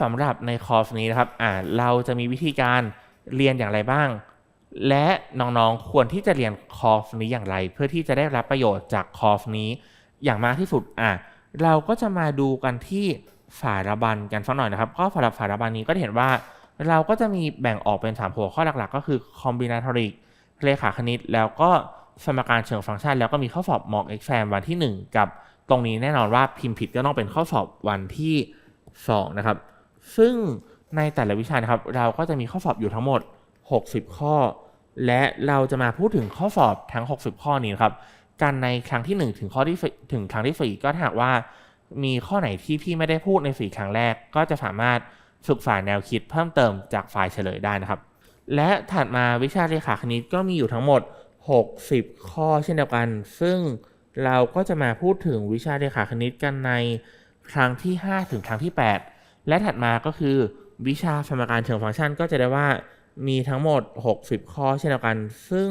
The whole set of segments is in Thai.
สำหรับในคอร์สนี้นะครับอ่าเราจะมีวิธีการเรียนอย่างไรบ้าง และน้องๆควรที่จะเรียนคอร์สนี้อย่างไร เพื่อที่จะได้รับประโยชน์จากคอร์สนี้อย่างมากที่สุดอะเราก็จะมาดูกันที่ฝาระบันกันสักหน่อยนะครับ ก็สำหรับฝาระบันนี้ก็จะเห็นว่า เราก็จะมีแบ่งออกเป็น 3 หัวข้อหลักๆ ก็คือ combinatoric เลขาคณิต แล้วก็สมการเชิงฟังก์ชัน แล้วก็มีข้อสอบ mock exam วันที่ 1 กับตรงนี้แน่นอนว่าพิมพ์ผิดก็ต้องเป็นข้อสอบวันที่ 2 นะครับ ซึ่งในแต่ละวิชานะครับ เราก็จะมีข้อสอบอยู่ทั้งหมด 60 ข้อ และเราจะมาพูดถึงข้อสอบทั้ง 60 ข้อนี้นะครับกันในครั้งที่ 1 ถึงข้อที่สี่ถึงครั้งที่ 4 ก็หากว่า มีข้อไหนที่พี่ไม่ได้พูดใน 4 ครั้งแรก ก็จะสามารถฝึกฝ่าแนวคิดเพิ่มเติมจากฝ่ายเฉลยได้นะครับ และถัดมาวิชาเลขาคณิตก็มีอยู่ทั้งหมด 60 ข้อเช่นเดียวกัน ซึ่งเราก็จะมาพูดถึงวิชาเลขาคณิตกันในครั้งที่ 5 ถึงครั้งที่8 และถัดมาก็คือวิชาสมการเชิงฟังก์ชันก็จะได้ว่ามีทั้งหมด 60 ข้อเช่นเดียวกัน ซึ่ง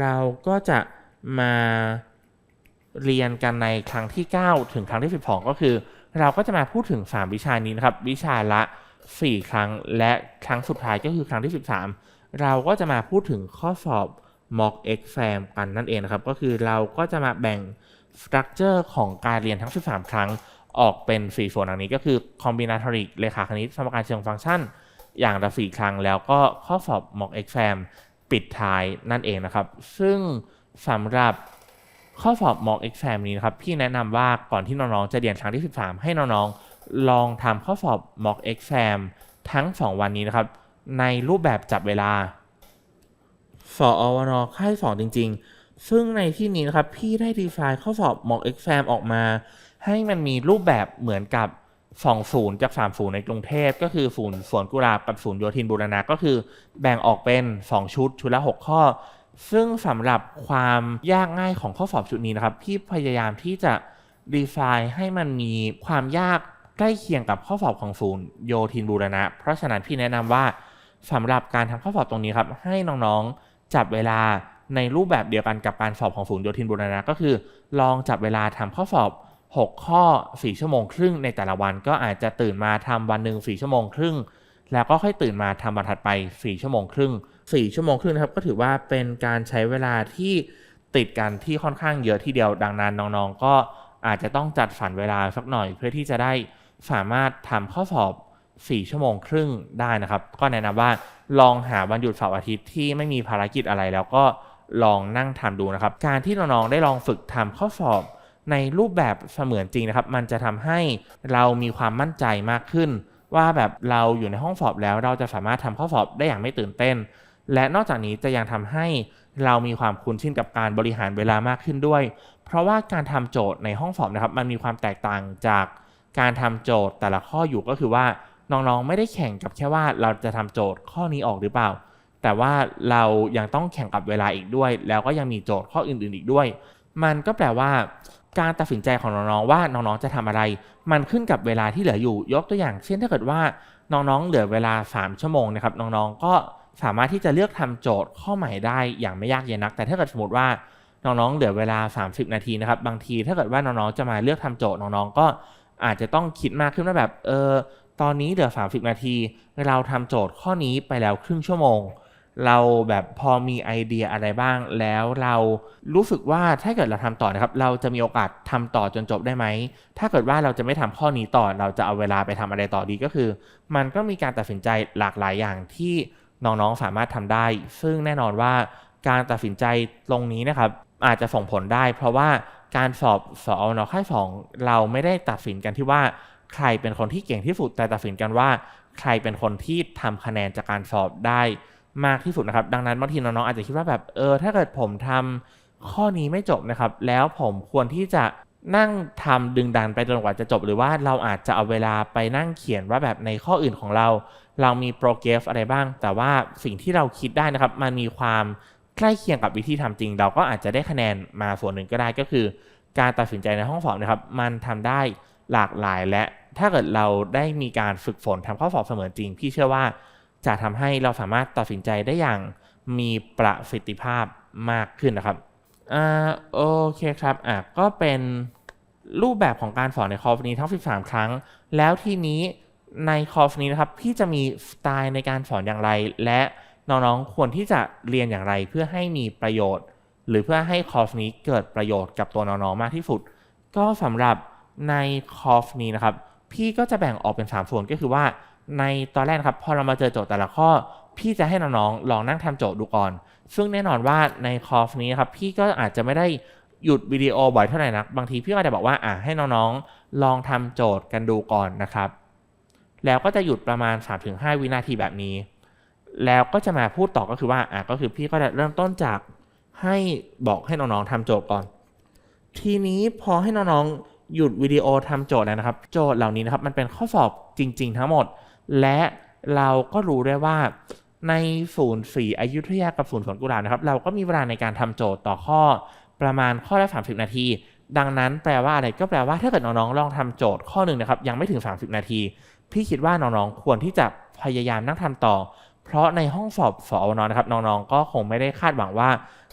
เราก็จะมาเรียนกันในครั้งที่ 9 ถึงครั้งที่ 12 ก็คือ เราก็จะมาพูดถึง 3 วิชานี้นะครับ วิชาละ 4 ครั้งและครั้งสุดท้ายก็คือครั้งที่ 13 เราก็จะมาพูดถึงข้อสอบ mock exam กันนั่นเองนะครับ ก็คือเราก็จะมาแบ่ง structure ของการเรียนทั้ง 13 ครั้ง ออกเป็น 4 ส่วนดังนี้ก็คือ combinatoric เลขาคณิตสมการเชิงฟังก์ชัน อย่างละ4ครั้งแล้วก็ข้อสอบ mock exam ปิดท้ายนั่นเองนะครับ ซึ่งสำหรับข้อสอบ mock exam นี้นะครับพี่แนะนำว่าก่อนที่น้องๆจะเรียนครั้งที่ 13 ให้น้องๆ ลองทำข้อสอบ mock exam ทั้ง 2 วันนี้นะครับ ในรูปแบบจับเวลาสอวนค่ายสองจริง ๆ ซึ่งในที่นี้นะครับพี่ได้ดีไซน์ข้อสอบ mock exam ออกมา ให้มันมีรูปแบบเหมือนกับ2ศูนย์จาก3ศูนย์ในกรุงเทพก็คือศูนย์สวนกุหลาบกับศูนย์โยธินบูรณะก็คือแบ่งออกเป็น 2 ชุด ชุดละ 6 ข้อ ซึ่งสำหรับความยากง่ายของข้อสอบชุดนี้นะครับพี่พยายามที่จะดีไซน์ให้มันมีความยากใกล้เคียงกับข้อสอบของศูนย์โยธินบูรณะ เพราะฉะนั้นพี่แนะนำว่าสำหรับการทำข้อสอบตรงนี้ครับ ให้น้องๆจับเวลาในรูปแบบเดียวกันกับการสอบของศูนย์โยธินบูรณะก็คือ ลองจับเวลาทำข้อสอบ 6 ข้อ 4 ชั่วโมงครึ่งในแต่ละวันก็อาจจะตื่นมาทำวันหนึ่ง4ชั่วโมงครึ่ง แล้วก็ค่อยตื่นมาทำวันถัดไป 4 ชั่วโมงครึ่ง 4 ชั่วโมงครึ่งนะครับก็ถือว่าเป็นการใช้เวลาที่ติดกันที่ค่อนข้างเยอะทีเดียวดังนั้นน้องๆ ก็อาจจะต้องจัดสรรเวลาสักหน่อย เพื่อที่จะได้สามารถทำข้อสอบ 4 ชั่วโมงครึ่งได้นะครับ ก็แนะนำว่าลองหาวันหยุดเสาร์อาทิตย์ที่ไม่มีภารกิจอะไรแล้วก็ลองนั่งทำดูนะครับ การที่น้องๆได้ลองฝึกทำข้อสอบ ในรูปแบบเสมือนจริงนะครับ มันจะทำให้เรามีความมั่นใจมากขึ้น ว่าแบบเราอยู่ในห้องสอบแล้ว เราจะสามารถทำข้อสอบได้อย่างไม่ตื่นเต้น และนอกจากนี้จะยังทำให้เรามีความคุ้นชินกับการบริหารเวลามากขึ้นด้วย เพราะว่าการทำโจทย์ในห้องสอบนะครับ มันมีความแตกต่างจากการทำโจทย์แต่ละข้ออยู่ก็คือว่าน้องๆไม่ได้แข่งกับแค่ว่าเราจะทำโจทย์ข้อนี้ออกหรือเปล่า แต่ว่าเรายังต้องแข่งกับเวลาอีกด้วย แล้วก็ยังมีโจทย์ข้ออื่นๆอีกด้วย มันก็แปลว่าการตัดสินใจของน้องๆว่าน้องๆจะทำอะไร มันขึ้นกับเวลาที่เหลืออยู่ยกตัวอย่าง เช่นถ้าเกิดว่าน้องๆเหลือเวลา 3 ชั่วโมงนะครับน้องๆก็สามารถที่จะเลือกทำโจทย์ข้อใหม่ได้อย่างไม่ยากเย็นนัก แต่ถ้าเกิดสมมติว่าน้องๆเหลือเวลา 30 นาทีนะครับบางทีถ้าเกิดว่าน้องๆจะมาเลือกทำโจทย์น้องๆก็อาจจะต้องคิดมากขึ้นว่าแบบเออตอนนี้เหลือ 30 นาที เราทำโจทย์ข้อนี้ไปแล้วครึ่งชั่วโมง เราแบบพอมีไอเดียอะไรบ้าง แล้วเรารู้สึกว่าถ้าเกิดเราทำต่อนะครับ เราจะมีโอกาสทำต่อจนจบได้ไหม ถ้าเกิดว่าเราจะไม่ทำข้อนี้ต่อ เราจะเอาเวลาไปทำอะไรต่อดีก็คือ มันก็มีการตัดสินใจหลากหลายอย่างที่น้องๆสามารถทำได้ ซึ่งแน่นอนว่าการตัดสินใจตรงนี้นะครับ อาจจะส่งผลได้ เพราะว่าการสอบสอบนค่ายสองเราไม่ได้ตัดสินกันที่ว่าใครเป็นคนที่เก่งที่สุดแต่ตัดสินกันว่า ใครเป็นคนที่ทำคะแนนจากการสอบได้ มากที่สุดนะครับ ดังนั้นบางทีน้องๆอาจจะคิดว่าแบบเออถ้าเกิดผมทำข้อนี้ไม่จบนะครับ แล้วผมควรที่จะนั่งทำดึงดันไปจนกว่าจะจบ หรือว่าเราอาจจะเอาเวลาไปนั่งเขียนว่าแบบในข้ออื่นของเรา เรามีโปรเกรสอะไรบ้าง แต่ว่าสิ่งที่เราคิดได้นะครับ มันมีความใกล้เคียงกับวิธีทำจริง เราก็อาจจะได้คะแนนมาส่วนหนึ่งก็ได้ก็คือ การตัดสินใจในห้องสอบนะครับ มันทำได้หลากหลายและถ้าเกิดเราได้มีการฝึกฝนทำข้อสอบเสมือนจริง พี่เชื่อว่า จะทำให้เราสามารถตัดสินใจได้อย่างมีประสิทธิภาพมากขึ้นนะครับอ่าโอเคครับอะก็เป็นรูปแบบของการสอนในคอร์สนี้ทั้ง 13 ครั้ง แล้วทีนี้ในคอร์สนี้นะครับพี่จะมีสไตล์ในการสอนอย่างไร และน้องๆควรที่จะเรียนอย่างไรเพื่อให้มีประโยชน์ หรือเพื่อให้คอร์สนี้เกิดประโยชน์กับตัวน้องๆมากที่สุด ก็สำหรับในคอร์สนี้นะครับ พี่ก็จะแบ่งออกเป็น 3 ส่วนก็คือว่า ในตอนแรกครับพอเรามาเจอโจทย์แต่ละข้อ พี่จะให้น้องๆลองนั่งทำโจทย์ดูก่อน ซึ่งแน่นอนว่าในคอร์สนี้ครับพี่ก็อาจจะไม่ได้หยุดวิดีโอบ่อยเท่าไหร่นัก บางทีพี่ก็จะบอกว่าอ่าให้น้องๆ ลองทำโจทย์กันดูก่อนนะครับ แล้วก็จะหยุดประมาณ 3-5 วินาทีแบบนี้ แล้วก็จะมาพูดต่อก็คือว่าอะก็คือพี่ก็จะเริ่มต้นจากให้บอกให้น้องๆทำโจทย์ก่อน ทีนี้พอให้น้องๆหยุดวิดีโอทำโจทย์แล้วนะครับ โจทย์เหล่านี้นะครับมันเป็นข้อสอบจริง ๆ ทั้งหมด และเราก็รู้ได้ว่าในศูนย์สีอยุธยากับศูนย์สวนกุหลาบนะครับ เราก็มีเวลาในการทำโจทย์ต่อข้อประมาณข้อละ 30 นาที ดังนั้นแปลว่าอะไรก็แปลว่าถ้าเกิดน้องๆลองทำโจทย์ข้อหนึ่งนะครับ ยังไม่ถึง 30 นาที พี่คิดว่าน้องๆควรที่จะพยายามนั่งทำต่อ เพราะในห้องสอบสอวนนะครับน้องๆก็คงไม่ได้คาดหวังว่า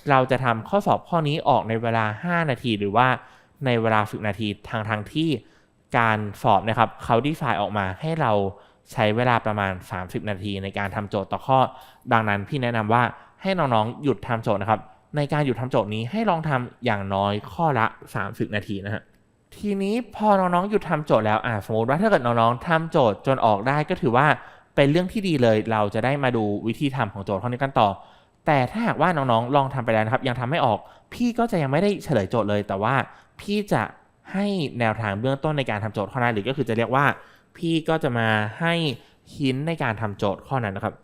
เราจะทำข้อสอบข้อนี้ออกในเวลา 5 นาที หรือว่าในเวลา 10 นาทีทางทางที่การสอบนะครับเขาดีไซน์ออกมาให้เรา ใช้เวลาประมาณ 30 นาทีในการทำโจทย์ต่อข้อ ดังนั้นพี่แนะนำว่าให้น้องๆหยุดทำโจทย์นะครับ ในการหยุดทำโจทย์นี้ให้ลองทำอย่างน้อยข้อละ 30 นาทีนะฮะทีนี้พอน้องๆหยุดทำโจทย์แล้วอ่าสมมติว่าถ้าเกิดน้องๆทำโจทย์จนออกได้ก็ถือว่าเป็นเรื่องที่ดีเลย เราจะได้มาดูวิธีทำของโจทย์ข้อนี้กันต่อ แต่ถ้าหากว่าน้องๆลองทำไปแล้วนะครับ ยังทำไม่ออก พี่ก็จะยังไม่ได้เฉลยโจทย์เลย แต่ว่าพี่จะให้แนวทางเบื้องต้นในการทำโจทย์ข้อนั้นหรือก็คือจะเรียกว่า พี่ก็จะมาให้หินในการทำโจทย์ข้อนั้นนะครับ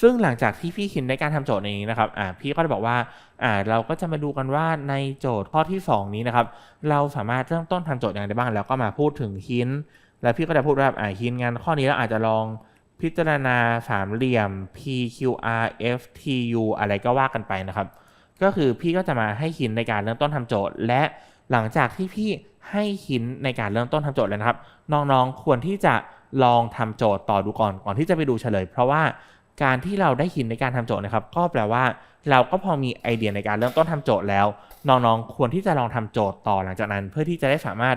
ซึ่งหลังจากที่พี่คินในการทำโจทย์นี้นะครับอ่าพี่ก็จะบอกว่าอ่าเราก็จะมาดูกันว่าในโจทย์ข้อที่ 2 นี้นะครับ เราสามารถเริ่มต้นทำโจทย์อย่างไรบ้าง แล้วก็มาพูดถึงหิน แล้วพี่ก็จะพูดว่าอ่าหินงานข้อนี้เราอาจจะลองพิจารณาสามเหลี่ยม PQR FTU อะไรก็ว่ากันไปนะครับ ก็คือพี่ก็จะมาให้หินในการเริ่มต้นทำโจทย์ และหลังจากที่พี่ให้หินในการเริ่มต้นทำโจทย์แล้วนะครับ น้องๆควรที่จะลองทำโจทย์ต่อดูก่อนก่อนที่จะไปดูเฉลย เพราะว่าการที่เราได้หินในการทำโจทย์นะครับ ก็แปลว่าเราก็พอมีไอเดียในการเริ่มต้นทำโจทย์แล้ว น้องๆควรที่จะลองทำโจทย์ต่อหลังจากนั้น เพื่อที่จะได้สามารถ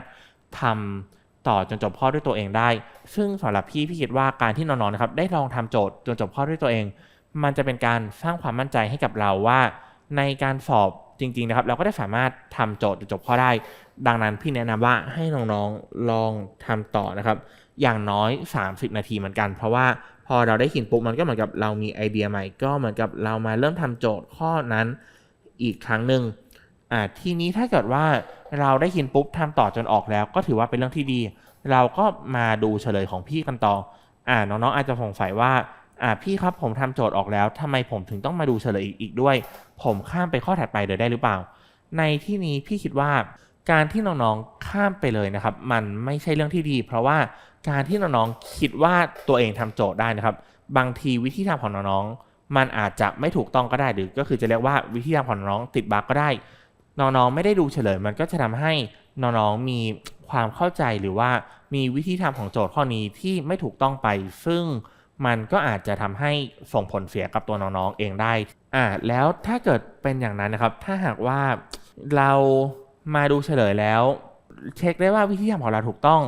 ทำต่อจนจบข้อด้วยตัวเองได้ ซึ่งสำหรับพี่พี่คิดว่าการที่น้องๆนะครับได้ลองทำโจทย์จนจบข้อด้วยตัวเอง มันจะเป็นการสร้างความมั่นใจให้กับเราว่า ในการสอบ จริงๆนะครับเราก็ได้สามารถทำโจทย์จจบข้อได้ ดังนั้นพี่แนะนำว่าให้น้องๆลองทำต่อนะครับ อย่างน้อย 30 นาทีเหมือนกัน เพราะว่าพอเราได้หินปุ๊บมันก็เหมือนกับเรามีไอเดียใหม่ ก็เหมือนกับเรามาเริ่มทำโจทย์ข้อนั้นอีกครั้งหนึ่งอ่าทีนี้ถ้าเกิดว่าเราได้หินปุ๊บทำต่อจนออกแล้ว ก็ถือว่าเป็นเรื่องที่ดี เราก็มาดูเฉลยของพี่กันต่ออ่าน้องๆอาจจะสงสัยว่า อ่าพี่ครับผมทำโจทย์ออกแล้วทำไมผมถึงต้องมาดูเฉลยอีกอีกด้วย ผมข้ามไปข้อถัดไปเลยได้หรือเปล่า ในที่นี้พี่คิดว่าการที่น้องๆข้ามไปเลยนะครับ มันไม่ใช่เรื่องที่ดี เพราะว่าการที่น้องๆคิดว่าตัวเองทำโจทย์ได้นะครับ บางทีวิธีทำของน้องๆมันอาจจะไม่ถูกต้องก็ได้หรือ ก็คือจะเรียกว่าวิธีทำของน้องติดบั๊กก็ได้น้องๆไม่ได้ดูเฉลยมันก็จะทำให้น้องๆมีความเข้าใจหรือว่ามีวิธีทำของโจทย์ข้อนี้ที่ไม่ถูกต้องไป ซึ่ง มันก็อาจจะทำให้ส่งผลเสียกับตัวน้องๆเองได้อ่าแล้วถ้าเกิดเป็นอย่างนั้นนะครับ ถ้าหากว่าเรามาดูเฉลยแล้ว เช็คได้ว่าวิธีทำของเราถูกต้อง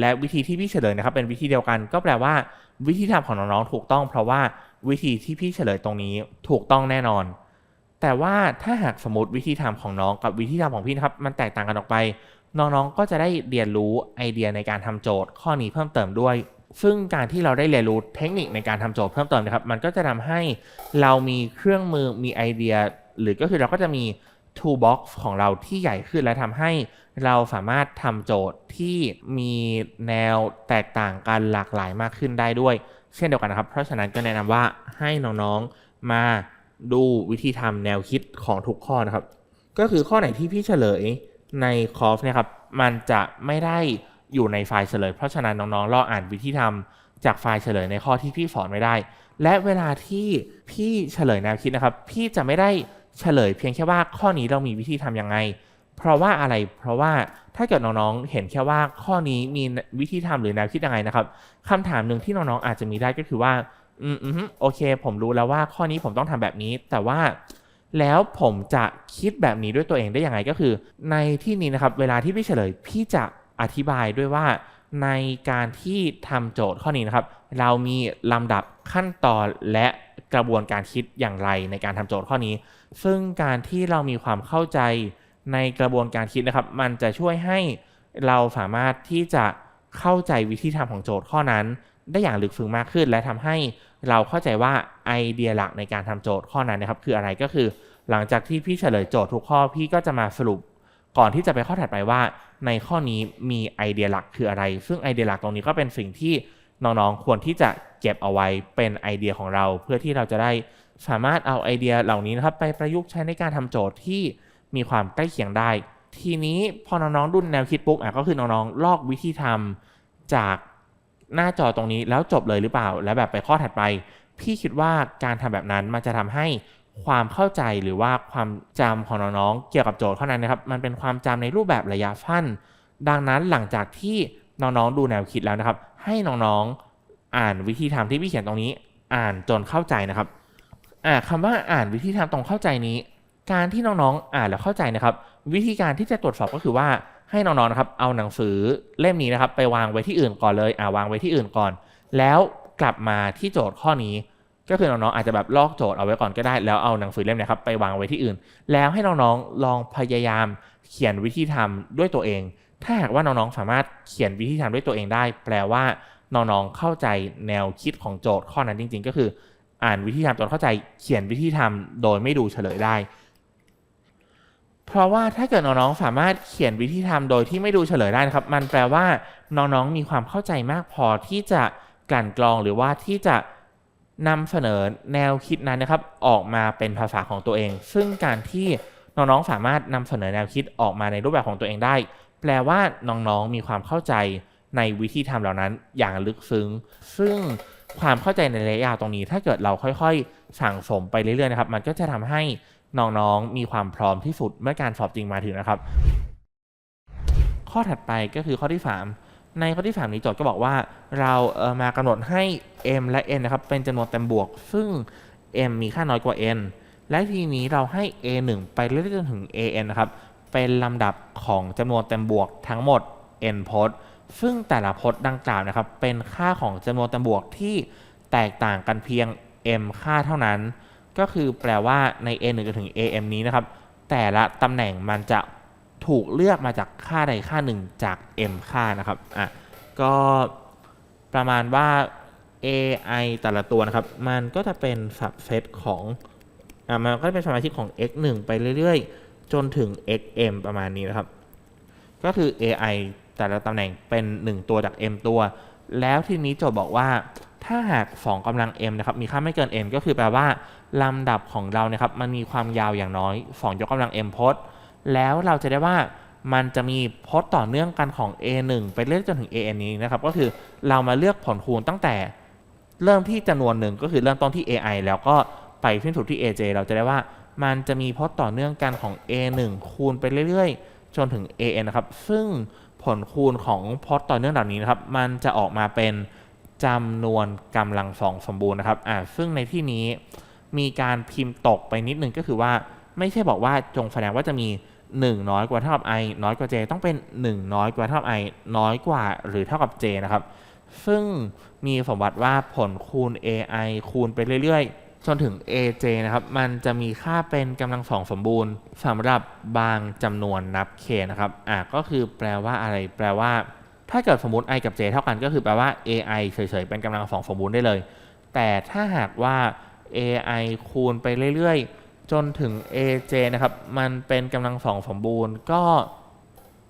และวิธีที่พี่เฉลยนะครับ เป็นวิธีเดียวกันก็แปลว่า วิธีทำของน้องๆถูกต้อง เพราะว่าวิธีที่พี่เฉลยตรงนี้ถูกต้องแน่นอน แต่ว่าถ้าหากสมมติวิธีทำของน้องกับวิธีทำของพี่นะครับ มันแตกต่างกันออกไป น้องๆก็จะได้เรียนรู้ไอเดียในการทำโจทย์ข้อนี้เพิ่มเติมด้วย ซึ่งการที่เราได้เรียนรู้เทคนิคในการทำโจทย์เพิ่มเติมนะครับ มันก็จะทำให้เรามีเครื่องมือมีไอเดีย หรือก็คือเราก็จะมี toolbox ของเราที่ใหญ่ขึ้นและทำให้เราสามารถทำโจทย์ที่มีแนวแตกต่างกันหลากหลายมากขึ้นได้ด้วย เช่นเดียวกันนะครับ เพราะฉะนั้นก็แนะนำว่าให้น้องๆมาดูวิธีทำแนวคิดของทุกข้อนะครับ ก็คือข้อไหนที่พี่เฉลยในคอร์สเนี่ยครับ มันจะไม่ได้ อยู่ในไฟล์เฉลย เพราะฉะนั้นน้องๆรออ่านวิธีทำจากไฟล์เฉลยในข้อที่พี่สอนไม่ได้ และเวลาที่พี่เฉลยแนวคิดนะครับ พี่จะไม่ได้เฉลยเพียงแค่ว่าข้อนี้เรามีวิธีทำยังไง เพราะว่าอะไร เพราะว่าถ้าเกิดน้องๆ เห็นแค่ว่าข้อนี้มีวิธีทำหรือแนวคิดยังไงนะครับคำถามหนึ่งที่น้องๆอาจจะมีได้ก็คือว่า อืมอืมโอเค ผมรู้แล้วว่าข้อนี้ผมต้องทำแบบนี้ แต่ว่าแล้วผมจะคิดแบบนี้ด้วยตัวเองได้ยังไงก็คือ ในที่นี้นะครับ เวลาที่พี่เฉลย พี่จะ อธิบายด้วยว่าในการที่ทำโจทย์ข้อนี้นะครับ เรามีลำดับขั้นตอนและกระบวนการคิดอย่างไรในการทำโจทย์ข้อนี้ ซึ่งการที่เรามีความเข้าใจในกระบวนการคิดนะครับ มันจะช่วยให้เราสามารถที่จะเข้าใจวิธีทำของโจทย์ข้อนั้น ได้อย่างลึกซึ้งมากขึ้น และทำให้เราเข้าใจว่าไอเดียหลักในการทำโจทย์ข้อนั้นนะครับ คืออะไรก็คือ หลังจากที่พี่เฉลยโจทย์ทุกข้อพี่ก็จะมาสรุป ก่อนที่จะไปข้อถัดไปว่า ในข้อนี้มีไอเดียหลักคืออะไร ซึ่งไอเดียหลักตรงนี้ก็เป็นสิ่งที่น้องๆควรที่จะเก็บเอาไว้เป็นไอเดียของเรา เพื่อที่เราจะได้สามารถเอาไอเดียเหล่านี้นะครับไปประยุกต์ใช้ในการทำโจทย์ที่มีความใกล้เคียงได้ ทีนี้พอน้องๆดุนแนวคิดปุ๊บอะก็คือน้องๆลอกวิธีทำจากหน้าจอตรงนี้แล้วจบเลยหรือเปล่า แล้วแบบไปข้อถัดไป พี่คิดว่าการทำแบบนั้นมันจะทำให้ ความเข้าใจหรือว่าความจำของน้องๆเกี่ยวกับโจทย์ข้อนั้นนะครับ มันเป็นความจำในรูปแบบระยะสั้นดังนั้นหลังจากที่น้องๆดูแนวคิดแล้วนะครับ ให้น้องๆอ่านวิธีทำที่พี่เขียนตรงนี้ อ่านจนเข้าใจนะครับอ่าคำว่าอ่านวิธีทำตรงเข้าใจนี้ การที่น้องๆอ่านแล้วเข้าใจนะครับ วิธีการที่จะตรวจสอบก็คือว่าให้น้องๆนะครับ เอาหนังสือเล่มนี้นะครับ ไปวางไว้ที่อื่นก่อนเลย อ่าวางไว้ที่อื่นก่อน แล้วกลับมาที่โจทย์ข้อนี้ ก็คือน้องๆอาจจะแบบลอกโจทย์เอาไว้ก่อนก็ได้ แล้วเอาหนังสือเล่มนี้ครับไปวางไว้ที่อื่น แล้วให้น้องๆลองพยายามเขียนวิธีทำด้วยตัวเอง ถ้าหากว่าน้องๆสามารถเขียนวิธีทำด้วยตัวเองได้ แปลว่าน้องๆเข้าใจแนวคิดของโจทย์ข้อนั้นจริง ๆ ก็คือ อ่านวิธีทำจนเข้าใจเขียนวิธีทำโดยไม่ดูเฉลยได้ เพราะว่าถ้าเกิดน้องๆสามารถเขียนวิธีทำโดยที่ไม่ดูเฉลยได้นะครับ มันแปลว่าน้องๆมีความเข้าใจมากพอที่จะกลั่นกรองหรือว่าที่จะ นำเสนอแนวคิดนั้นนะครับออกมาเป็นภาษาของตัวเอง ซึ่งการที่น้องๆสามารถนำเสนอแนวคิดออกมาในรูปแบบของตัวเองได้ แปลว่าน้องๆมีความเข้าใจในวิธีทำเหล่านั้นอย่างลึกซึ้ง ซึ่งความเข้าใจในระยะยาวตรงนี้ ถ้าเกิดเราค่อยๆ สั่งสมไปเรื่อยๆนะครับ มันก็จะทำให้น้องๆมีความพร้อมที่สุดเมื่อการสอบจริงมาถึงนะครับ ข้อถัดไปก็คือข้อที่ 3 ในข้อที่ 3 นี้โจทย์ก็บอกว่าเราเออมากำหนดให้ m และ n นะครับเป็นจำนวนเต็มบวก ซึ่ง m มีค่าน้อยกว่า n และทีนี้เราให้ a 1ไปเรื่อยๆจนถึง a n นะครับเป็นลำดับของจำนวนเต็มบวกทั้งหมด n พจน์ ซึ่งแต่ละพจน์ดังกล่าวนะครับเป็นค่าของจำนวนเต็มบวกที่แตกต่างกันเพียง m ค่าเท่านั้น ก็คือแปลว่าใน a 1จนถึง a m นี้นะครับแต่ละตำแหน่งมันจะ ถูกเลือกมาจากค่าใดค่าหนึ่งจาก m ค่านะครับอะก็ประมาณว่า ai แต่ละตัวนะครับ มันก็จะเป็น subset ของอะมันก็จะเป็นสมาชิกของ x 1ไปเรื่อยๆ จนถึง xm ประมาณนี้นะครับ ก็คือ ai แต่ละตำแหน่งเป็น 1 ตัวจาก m ตัว แล้วทีนี้โจทย์บอกว่าถ้าหาก 2กำลัง m นะครับ มีค่าไม่เกิน n ก็คือแปลว่าลำดับของเรานะครับ มันมีความยาวอย่างน้อย 2 ยกกำลัง m พจน์ แล้วเราจะได้ว่ามันจะมีพจน์ต่อเนื่องกันของ a1 ไปเรื่อยจนถึง an นี้นะครับ ก็คือเรามาเลือกผลคูณตั้งแต่เริ่มที่จำนวนหนึ่งก็คือเริ่มต้นที่ ai แล้วก็ไปสิ้นสุดที่ aj เราจะได้ว่ามันจะมีพจน์ต่อเนื่องกันของ a1 คูณไปเรื่อยๆ จนถึง an นะครับ ซึ่งผลคูณของพจน์ต่อเนื่องเหล่านี้นะครับ มันจะออกมาเป็นจำนวนกำลังสองสมบูรณ์นะครับอ่าซึ่งในที่นี้มีการพิมพ์ตกไปนิดนึงก็คือว่าไม่ใช่บอกว่าจงแสดงว่าจะมี 1 น้อยกว่าเท่ากับ i น้อยกว่า j ต้องเป็น 1 น้อยกว่าเท่ากับ i น้อยกว่าหรือเท่ากับ j นะครับ ซึ่งมีสมบัติว่าผลคูณ ai คูณไปเรื่อยๆ จนถึง aj นะครับ มันจะมีค่าเป็นกำลังสองสมบูรณ์สำหรับบางจำนวนนับ k นะครับ อะก็คือแปลว่าอะไร แปลว่า ถ้าเกิดสมมติ i กับ j เท่ากันก็คือแปลว่า ai เฉยๆ เป็นกำลังสองสมบูรณ์ได้เลย แต่ถ้าหากว่า ai คูณไปเรื่อยๆ จนถึง aj นะครับ มันเป็นกำลังสองสมบูรณ์ก็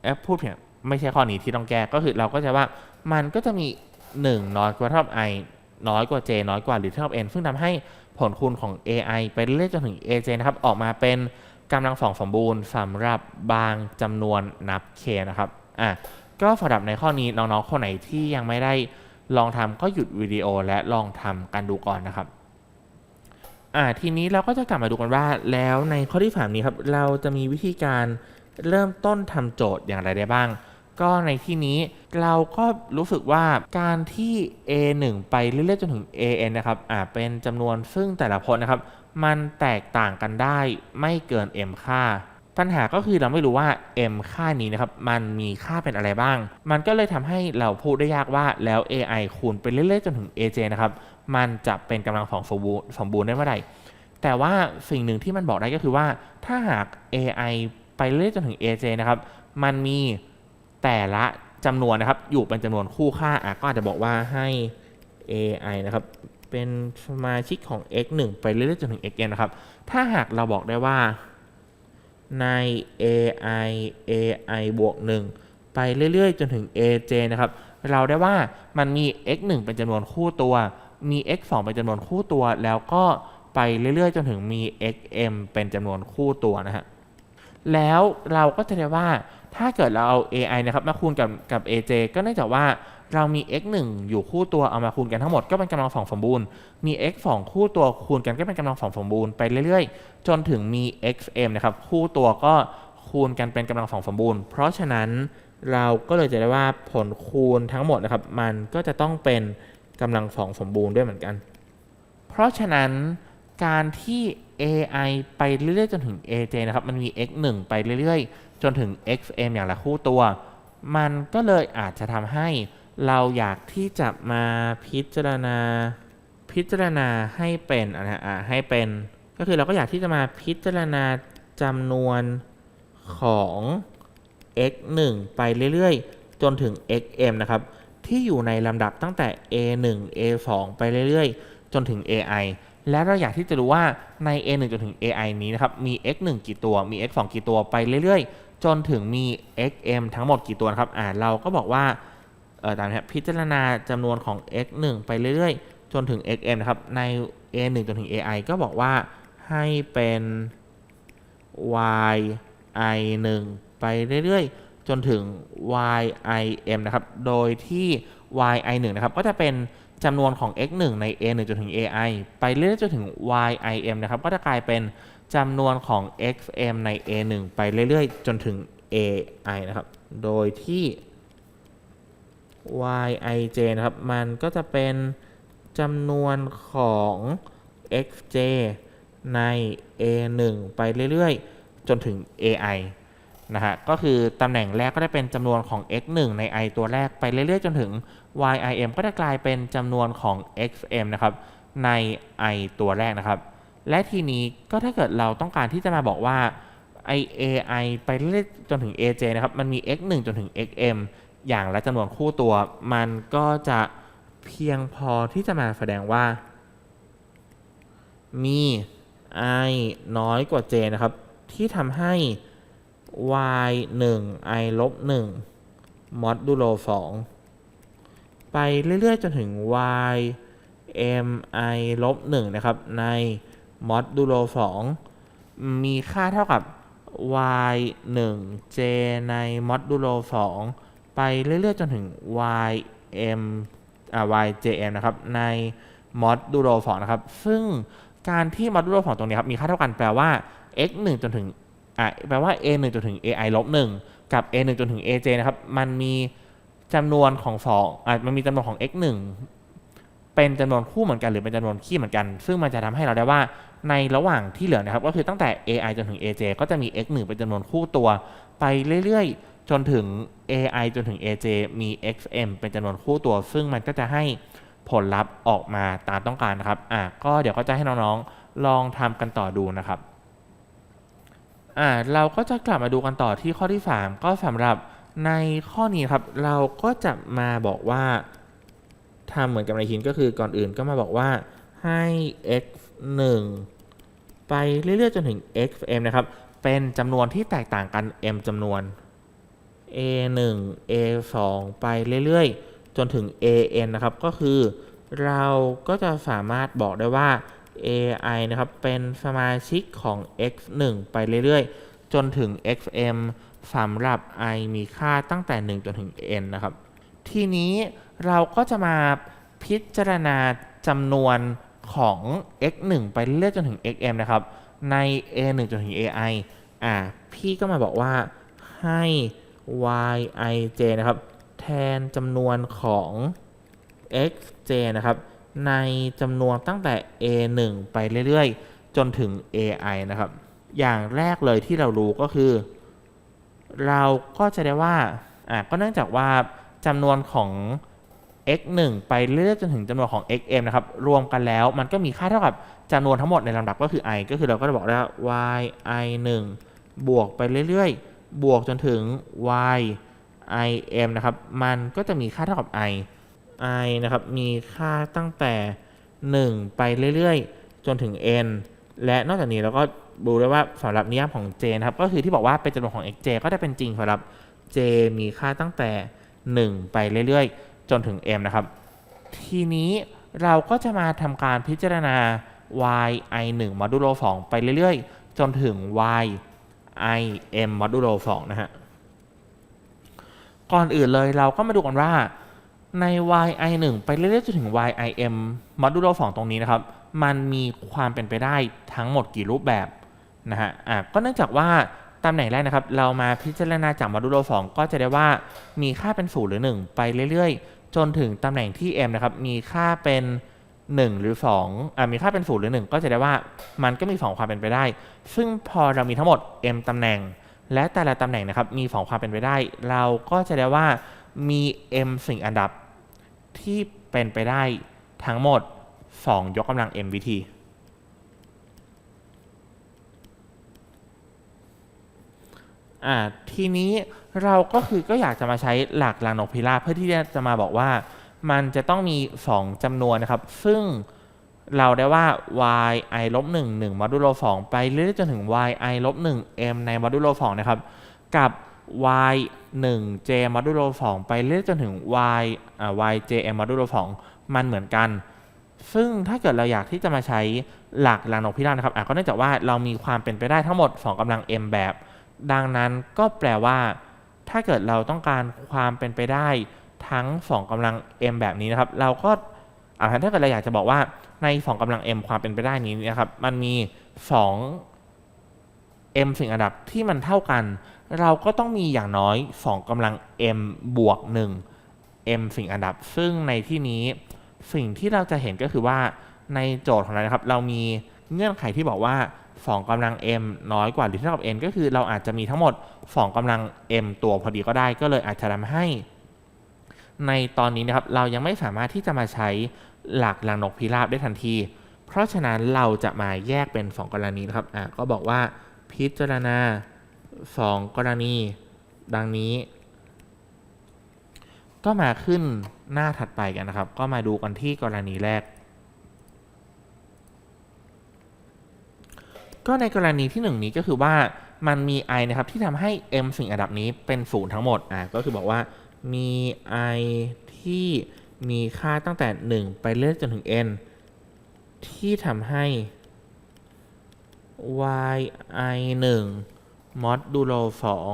แอปพูดเพียงไม่ใช่ข้อนี้ที่ต้องแก้ก็คือเราก็จะว่ามันก็จะมี 1 น้อยกว่าเท่ากับ i น้อยกว่า j น้อยกว่าหรือเท่ากับ n ซึ่งทำให้ผลคูณของ ai ไปเรื่อยจนถึง aj นะครับ ออกมาเป็นกำลังสองสมบูรณ์สำหรับบางจำนวนนับ k นะครับอะก็สำหรับในข้อนี้น้องๆคนไหนที่ยังไม่ได้ลองทำก็หยุดวิดีโอและลองทำกันดูก่อนนะครับ อ่าทีนี้เราก็จะกลับมาดูกันว่า แล้วในข้อที่สามนี้ครับ เราจะมีวิธีการเริ่มต้นทำโจทย์อย่างไรได้บ้าง ก็ในที่นี้เราก็รู้สึกว่าการที่ a 1 ไปเรื่อยๆจนถึง an นะครับอ่าเป็นจำนวนซึ่งแต่ละพจน์นะครับ มันแตกต่างกันได้ไม่เกิน m ค่า ปัญหาก็คือเราไม่รู้ว่า m ค่านี้นะครับมันมีค่าเป็นอะไรบ้าง มันก็เลยทำให้เราพูดได้ยากว่าแล้ว ai คูณไปเรื่อยๆจนถึง aj นะครับ มันจะเป็นกำลังของสมบูรณ์สมบูรณ์ได้เมื่อไหร่ แต่ว่าสิ่งหนึ่งที่มันบอกได้ก็คือว่าถ้าหาก ai ไปเรื่อยๆจนถึง aj นะครับ มันมีแต่ละจำนวนนะครับ อยู่เป็นจำนวนคู่ค่าอะก็อาจจะบอกว่าให้ ai นะครับ เป็นสมาชิกของ x 1ไปเรื่อยๆจนถึง xn นะครับ ถ้าหากเราบอกได้ว่าใน ai ai บวก 1 ไปเรื่อยๆ จนถึง aj นะครับ เราได้ว่ามันมี x 1เป็นจำนวนคู่ตัว มี x 2 เป็นจำนวนคู่ตัว แล้วก็ไปเรื่อยๆ จนถึงมี xm เป็นจำนวนคู่ตัวนะฮะ แล้วเราก็จะได้ว่าถ้าเกิดเราเอา ai นะครับมาคูณกับกับ aj ก็เนื่องจากว่าเรามี x 1อยู่คู่ตัวเอามาคูณกันทั้งหมดก็เป็นกำลังสองสมบูรณ์ มี x 2คู่ตัวคูณกันก็เป็นกำลังสองสมบูรณ์ไปเรื่อยๆ จนถึงมี xm นะครับคู่ตัวก็คูณกันเป็นกำลังสองสมบูรณ์ เพราะฉะนั้นเราก็เลยจะได้ว่าผลคูณทั้งหมดนะครับมันก็จะต้องเป็น กำลังสองสมบูรณ์ด้วยเหมือนกัน เพราะฉะนั้นการที่ ai ไปเรื่อยๆ จนถึง aj นะครับ มันมี x 1ไปเรื่อยๆ จนถึง xm อย่างละคู่ตัว มันก็เลยอาจจะทำให้เราอยากที่จะมาพิจารณา พิจารณาให้เป็นอะนะอะให้เป็น ก็คือเราก็อยากที่จะมาพิจารณาจำนวนของ x 1ไปเรื่อยๆ จนถึง xm นะครับ ที่อยู่ในลำดับตั้งแต่ a 1 a 2 ไปเรื่อยๆ จนถึง ai และเราอยากที่จะรู้ว่าใน a 1 จนถึง ai นี้นะครับ มี x 1 กี่ตัว มี x 2 กี่ตัวไปเรื่อยๆ จนถึงมี xm ทั้งหมดกี่ตัวครับ อ่า เราก็บอกว่า เออตามนี้ครับพิจารณาจำนวนของ x 1 ไปเรื่อยๆ จนถึง xm นะครับ ใน a 1 จนถึง ai ก็บอกว่าให้เป็น y i 1ไปเรื่อยๆ จนถึง y i m นะครับ โดยที่ y i 1 นะครับ ก็จะเป็นจำนวนของ x 1 ใน a 1 จนถึง ai ไปเรื่อยๆจนถึง y i m นะครับ ก็จะกลายเป็นจำนวนของ x m ใน a 1 ไปเรื่อยๆ จนถึง a i นะครับ โดยที่ y i j นะครับ มันก็จะเป็นจำนวนของ x j ใน a 1 ไปเรื่อยๆ จนถึง a i นะฮะก็คือตำแหน่งแรกก็ได้เป็นจำนวนของ x 1ใน i ตัวแรกไปเรื่อยๆ จนถึง y i m ก็จะกลายเป็นจำนวนของ x m นะครับใน i ตัวแรกนะครับ และทีนี้ก็ถ้าเกิดเราต้องการที่จะมาบอกว่า i a i ไปเรื่อยๆจนถึง a j นะครับ มันมี x 1จนถึง x m อย่างละจำนวนคู่ตัว มันก็จะเพียงพอที่จะมาแสดงว่า มี i น้อยกว่า j นะครับ ที่ทำให้ y 1 i ลบ1มอดดูโล2ไปเรื่อย ๆ จนถึง y m i ลบ1นะครับ ในมอดดูโล2มีค่าเท่ากับ y 1 j ในมอดดูโล2ไปเรื่อย ๆ จนถึง y m อ่า y j m นะครับ ในมอดดูโล2นะครับ ซึ่งการที่มอดดูโล2ตรงนี้ครับ มีค่าเท่ากันแปลว่า x 1จนถึง อะแปลว่า a 1จนถึง ai ลบ1กับ a 1จนถึง aj นะครับมันมีจำนวนของ2อะมันมีจำนวนของ x 1เป็นจำนวนคู่เหมือนกันหรือเป็นจำนวนคี่เหมือนกัน ซึ่งมันจะทำให้เราได้ว่าในระหว่างที่เหลือนะครับ ก็คือตั้งแต่ ai จนถึง aj ก็จะมี x 1เป็นจำนวนคู่ตัว ไปเรื่อยๆ จนถึง ai จนถึง aj มี xm เป็นจำนวนคู่ตัว ซึ่งมันก็จะให้ผลลัพธ์ออกมาตามต้องการนะครับ อะก็เดี๋ยวก็จะให้น้องๆ ลองทำกันต่อดูนะครับ อ่าเราก็จะกลับมาดูกันต่อที่ข้อที่ 3 ก็สำหรับในข้อนี้ครับ เราก็จะมาบอกว่าทำเหมือนกับในหินก็คือก่อนอื่นก็มาบอกว่าให้ x 1 ไปเรื่อย ๆ จนถึง xm นะครับ เป็นจำนวนที่แตกต่างกัน m จำนวน a 1 a 2ไปเรื่อย ๆ จนถึง an นะครับ ก็คือเราก็จะสามารถบอกได้ว่า ai นะครับ เป็นสมาชิกของ x 1 ไปเรื่อยๆ จนถึง xm สำหรับ i มีค่าตั้งแต่ 1 จนถึง n นะครับ ทีนี้เราก็จะมาพิจารณาจำนวนของ x 1 ไปเรื่อยจนถึง xm นะครับ ใน a 1 จนถึง ai อ่า พี่ก็มาบอกว่าให้ y i j นะครับ แทนจำนวนของ x j นะครับ ในจำนวนตั้งแต่ a 1 ไปเรื่อยๆ จนถึง ai นะครับ อย่างแรกเลยที่เรารู้ก็คือ เราก็จะได้ว่าอะก็เนื่องจากว่าจำนวนของ x 1 ไปเรื่อยๆจนถึงจำนวนของ xm นะครับ รวมกันแล้วมันก็มีค่าเท่ากับจำนวนทั้งหมดในลำดับก็คือ i ก็คือเราก็จะบอกได้ว่า y i 1 บวกไปเรื่อยๆ บวกจนถึง y i m นะครับ มันก็จะมีค่าเท่ากับ i i นะครับ มีค่าตั้งแต่ 1 ไปเรื่อยๆ จนถึง n และนอกจากนี้เราก็ดูได้ว่าสำหรับนิยามของ j นะครับ ก็คือที่บอกว่าเป็นจำนวนของ xj ก็จะเป็นจริงสำหรับ j มีค่าตั้งแต่ 1 ไปเรื่อยๆ จนถึง m นะครับ ทีนี้เราก็จะมาทำการพิจารณา y i 1 modulo 2ไปเรื่อยๆ จนถึง y i m modulo 2นะฮะ ก่อนอื่นเลยเราก็มาดูกันว่า ใน y i 1ไปเรื่อยๆจนถึง y i m modulo 2ตรงนี้นะครับ มันมีความเป็นไปได้ทั้งหมดกี่รูปแบบนะฮะอะก็เนื่องจากว่าตำแหน่งแรกนะครับ เรามาพิจารณาจาก modulo 2ก็จะได้ว่ามีค่าเป็น0หรือ 1 ไปเรื่อยๆ จนถึงตำแหน่งที่ m นะครับ มีค่าเป็น 1 หรือ2อ่ามีค่าเป็น0หรือ 1 ก็จะได้ว่ามันก็มี 2 ความเป็นไปได้ ซึ่งพอเรามีทั้งหมด m ตำแหน่ง และแต่ละตำแหน่งนะครับมี 2 ความเป็นไปได้ เราก็จะได้ว่า มี m สิ่งอันดับ ที่เป็นไปได้ทั้งหมด 2 ยกกำลัง m วิธีอ่าทีนี้เราก็คือก็อยากจะมาใช้หลักลานกพิราบเพื่อที่จะมาบอกว่ามันจะต้องมี 2จำนวนนะครับ ซึ่งเราได้ว่า y i ลบ1 1 modulo 2ไปเรื่อยๆจนถึง y i ลบ1 m ใน modulo 2นะครับ กับ y 1 j modulo 2ไปเรื่อยจนถึง y อ่า y j m modulo 2มันเหมือนกัน ซึ่งถ้าเกิดเราอยากที่จะมาใช้หลักลานกพิราบนะครับอะก็เนื่องจากว่าเรามีความเป็นไปได้ทั้งหมด 2กำลัง m แบบ ดังนั้นก็แปลว่า ถ้าเกิดเราต้องการความเป็นไปได้ทั้ง 2กำลัง m แบบนี้นะครับ เราก็อ่าถ้าเกิดเราอยากจะบอกว่าใน 2กำลัง m ความเป็นไปได้นี้นะครับ มันมี 2 m สิ่งอันดับที่มันเท่ากัน เราก็ต้องมีอย่างน้อย 2กำลัง m บวก 1 m สิ่งอันดับ ซึ่งในที่นี้สิ่งที่เราจะเห็นก็คือว่าในโจทย์ของเรานะครับ เรามีเงื่อนไขที่บอกว่า 2กำลัง m น้อยกว่าหรือเท่ากับ n ก็คือเราอาจจะมีทั้งหมด 2กำลัง m ตัวพอดีก็ได้ ก็เลยอาจจะทำให้ ในตอนนี้นะครับเรายังไม่สามารถที่จะมาใช้หลักลังนกพิราบได้ทันที เพราะฉะนั้นเราจะมาแยกเป็น 2 กรณีนะครับอะก็บอกว่า พิจารณา 2 กรณี ดังนี้ ก็มาขึ้นหน้าถัดไปกันนะครับ ก็มาดูกันที่กรณีแรก ก็ในกรณีที่ 1 นี้ก็คือว่ามันมี i นะครับที่ทำให้ m สิ่งอันดับนี้เป็นศูนย์ทั้งหมดอะก็คือบอกว่ามี i ที่มีค่าตั้งแต่ 1 ไปเรื่อยจนถึง n ที่ทำให้ y i 1 modulo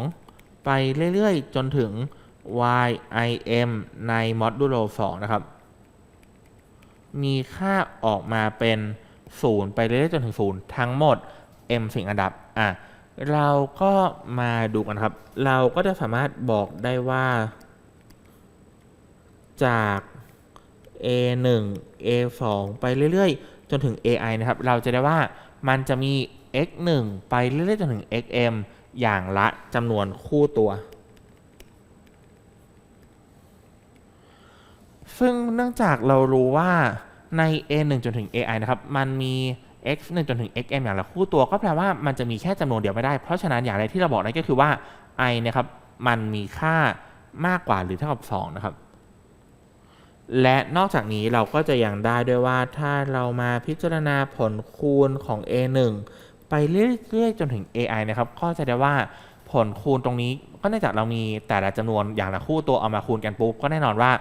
2ไปเรื่อยๆ จนถึง y i m ใน modulo 2นะครับ มีค่าออกมาเป็น 0 ไปเรื่อยๆ จนถึง 0 ทั้งหมด m สิ่งอันดับอะเราก็มาดูกันครับ เราก็จะสามารถบอกได้ว่า จาก a 1 a 2ไปเรื่อยๆ จนถึง ai นะครับ เราจะได้ว่า มันจะมี x 1ไปเรื่อยๆจนถึง xm อย่างละจำนวนคู่ตัว ซึ่งเนื่องจากเรารู้ว่าใน a 1จนถึง ai นะครับ มันมี x 1จนถึง xm อย่างละคู่ตัว ก็แปลว่ามันจะมีแค่จำนวนเดียวไม่ได้ เพราะฉะนั้นอย่างไรที่เราบอกได้ก็คือว่า i นะครับ มันมีค่ามากกว่าหรือเท่ากับ 2 นะครับ และนอกจากนี้เราก็จะยังได้ด้วยว่าถ้าเรามาพิจารณาผลคูณของ a 1 ไปเรื่อยๆจนถึง ai นะครับ ก็จะได้ว่าผลคูณตรงนี้ก็เนื่องจากเรามีแต่ละจำนวนอย่างละคู่ตัวเอามาคูณกันปุ๊บก็แน่นอนว่า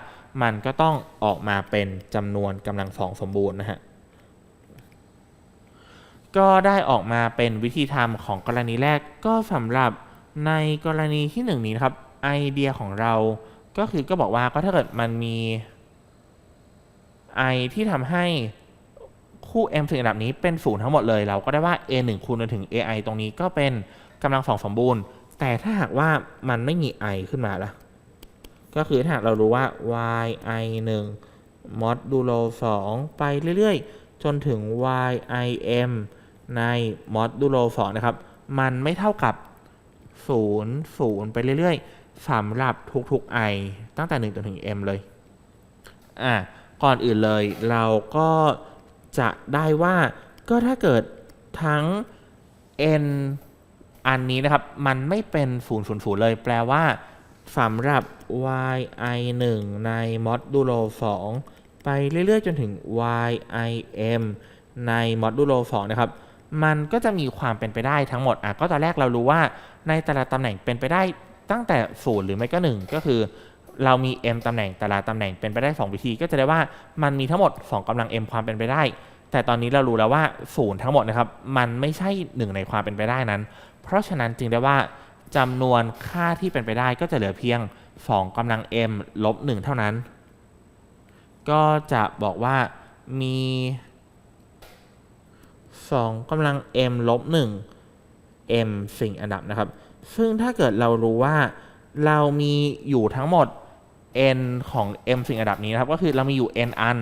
มันก็ต้องออกมาเป็นจำนวนกำลังสองสมบูรณ์นะฮะก็ได้ออกมาเป็นวิธีทำของกรณีแรกก็สำหรับในกรณีที่หนึ่งนี้นะครับไอเดียของเราก็คือก็บอกว่าก็ถ้าเกิดมันมี i ที่ทำให้คู่ m สิ่งอันดับนี้เป็นศูนย์ทั้งหมดเลย เราก็ได้ว่า a 1คูณจนถึง ai ตรงนี้ก็เป็นกำลังสองสมบูรณ์ แต่ถ้าหากว่ามันไม่มี i ขึ้นมาล่ะ ก็คือถ้าหากเรารู้ว่า y i 1 modulo 2ไปเรื่อยๆ จนถึง y i m ใน modulo 2นะครับ มันไม่เท่ากับ 0 0 ไปเรื่อยๆสำหรับทุกๆ i ตั้งแต่ 1 จนถึง m เลย อะ ก่อนอื่นเลยเราก็จะได้ว่าก็ถ้าเกิดทั้ง n อันนี้นะครับ มันไม่เป็น 0 0 0 เลย แปลว่าสำหรับ y i 1ในมอดูโล2ไปเรื่อยๆ จนถึง y i m ในมอดูโล2นะครับ มันก็จะมีความเป็นไปได้ทั้งหมด อะ ก็ตอนแรกเรารู้ว่าในแต่ละตำแหน่งเป็นไปได้ตั้งแต่ 0 หรือไม่ก็ 1 ก็คือ เรามี m ตำแหน่งแต่ละตำแหน่งเป็นไปได้ 2 วิธี ก็จะได้ว่ามันมีทั้งหมด 2กำลัง m ความเป็นไปได้ แต่ตอนนี้เรารู้แล้วว่า0ทั้งหมดนะครับมันไม่ใช่หนึ่งในความเป็นไปได้นั้น เพราะฉะนั้นจึงได้ว่าจำนวนค่าที่เป็นไปได้ก็จะเหลือเพียง 2กำลัง m ลบ1เท่านั้น ก็จะบอกว่ามี 2กำลัง m ลบ1 m สิ่งอันดับนะครับ ซึ่งถ้าเกิดเรารู้ว่าเรามีอยู่ทั้งหมด n ของ m สิ่งอันดับนี้นะครับ ก็คือเรามีอยู่ n อัน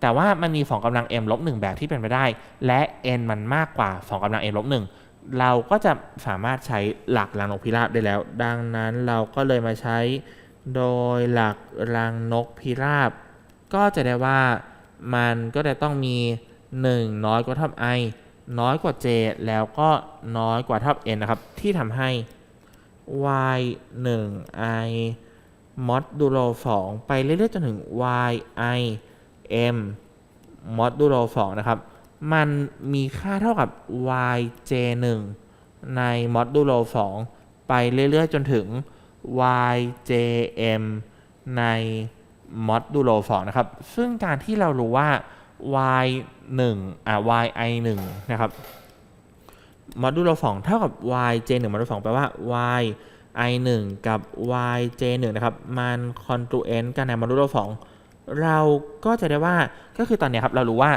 แต่ว่ามันมี 2กำลัง m ลบ1แบบที่เป็นไปได้ และ n มันมากกว่า 2กำลัง m ลบ1เราก็จะสามารถใช้หลักรังนกพิราบได้แล้ว ดังนั้นเราก็เลยมาใช้โดยหลักรังนกพิราบ ก็จะได้ว่ามันก็จะต้องมี 1 น้อยกว่าเท่า i น้อยกว่า j แล้วก็น้อยกว่าเท่า n นะครับ ที่ทำให้ y 1 i มอดดูโล2ไปเรื่อยๆจนถึง y i m มอดดูโล2นะครับ มันมีค่าเท่ากับ y j 1ในมอดดูโล2ไปเรื่อยๆจนถึง y j m ในมอดดูโล2นะครับ ซึ่งการที่เรารู้ว่า y 1อะ y i 1นะครับมอดูล2เท่ากับ y j 1มอดูล2แปลว่า y i 1 กับ y j 1 นะครับ มัน congruent กันในมอดูล2เราก็จะได้ว่าก็คือตอนนี้ครับเรารู้ว่า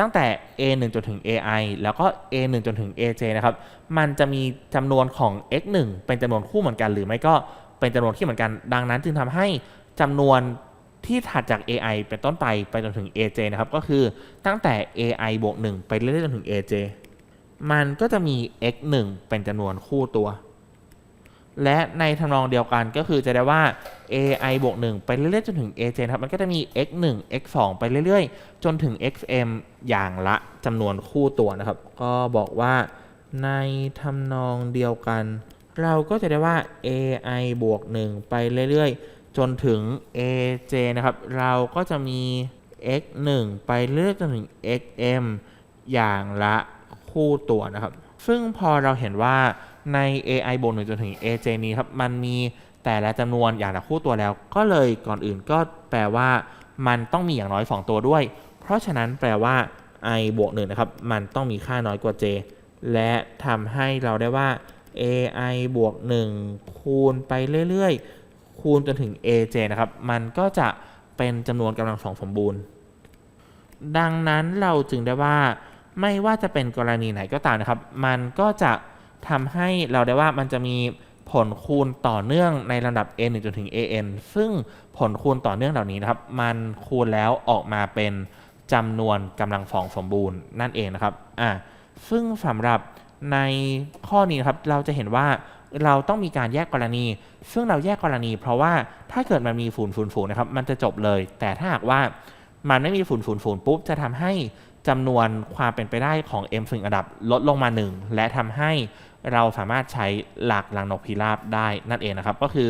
ตั้งแต่ a 1 จนถึง ai แล้วก็ a 1 จนถึง aj นะครับ มันจะมีจำนวนของ x 1 เป็นจำนวนคู่เหมือนกัน หรือไม่ก็เป็นจำนวนที่เหมือนกัน ดังนั้นจึงทำให้จำนวนที่ถัดจาก ai เป็นต้นไปไปจนถึง aj นะครับ ก็คือตั้งแต่ ai บวก1ไปเรื่อยๆจนถึง aj มันก็จะมี x 1 เป็นจำนวนคู่ตัว และในทำนองเดียวกันก็คือจะได้ว่า ai บวก1ไปเรื่อยๆจนถึง aj ครับ มันก็จะมี x 1 x 2ไปเรื่อยๆ จนถึง xm อย่างละจำนวนคู่ตัวนะครับ ก็บอกว่าในทำนองเดียวกัน เราก็จะได้ว่า ai บวก1ไปเรื่อยๆ จนถึง aj นะครับ เราก็จะมี x 1ไปเรื่อยๆจนถึง xm อย่างละคู่ตัวนะครับ ซึ่งพอเราเห็นว่า ใน AI บวก1จนถึง AJ นี้ครับ มันมีแต่ละจำนวนอย่างละคู่ตัวแล้ว ก็เลยก่อนอื่นก็แปลว่า มันต้องมีอย่างน้อย 2 ตัวด้วย เพราะฉะนั้นแปลว่า i บวก1นะครับ มันต้องมีค่าน้อยกว่า j และทำให้เราได้ว่า ai บวก1คูณไปเรื่อยๆ คูณจนถึง aj นะครับ มันก็จะเป็นจำนวนกำลังสองสมบูรณ์ ดังนั้นเราจึงได้ว่า ไม่ว่าจะเป็นกรณีไหนก็ตามนะครับ มันก็จะ ทำให้เราได้ว่ามันจะมีผลคูณต่อเนื่องในลำดับ n จนถึง an ซึ่งผลคูณต่อเนื่องเหล่านี้นะครับ มันคูณแล้วออกมาเป็นจำนวนกำลังสองสมบูรณ์นั่นเองนะครับอะซึ่งสำหรับในข้อนี้นครับเราจะเห็นว่าเราต้องมีการแยกกรณี ซึ่งเราแยกกรณี เพราะว่าถ้าเกิดมันมีฝุ่นฝุ่นฝุ่นนะครับ มันจะจบเลย แต่ถ้าหากว่ามันไม่มีฝุ่นฝุ่นฝุ่นปุ๊บ จะทำให้จำนวนความเป็นไปได้ของ m สิ่งอันดับลดลงมา 1 และทำให้ เราสามารถใช้หลักรังนกพิราบได้นั่นเองนะครับ ก็คือ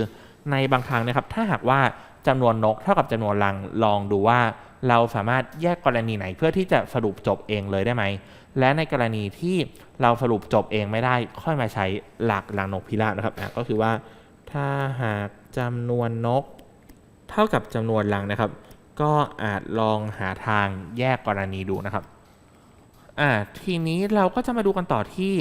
ในบางครั้งนะครับถ้าหากว่าจำนวนนกเท่ากับจำนวนรังลองดูว่า เราสามารถแยกกรณีไหนเพื่อที่จะสรุปจบเองเลยได้ไหม และในกรณีที่เราสรุปจบเองไม่ได้ค่อยมาใช้หลักรังนกพิราบนะครับอะก็คือว่าถ้าหากจำนวนนก เท่ากับจำนวนรังนะครับ ก็อาจลองหาทางแยกกรณีดูนะครับอ่าทีนี้เราก็จะมาดูกันต่อที่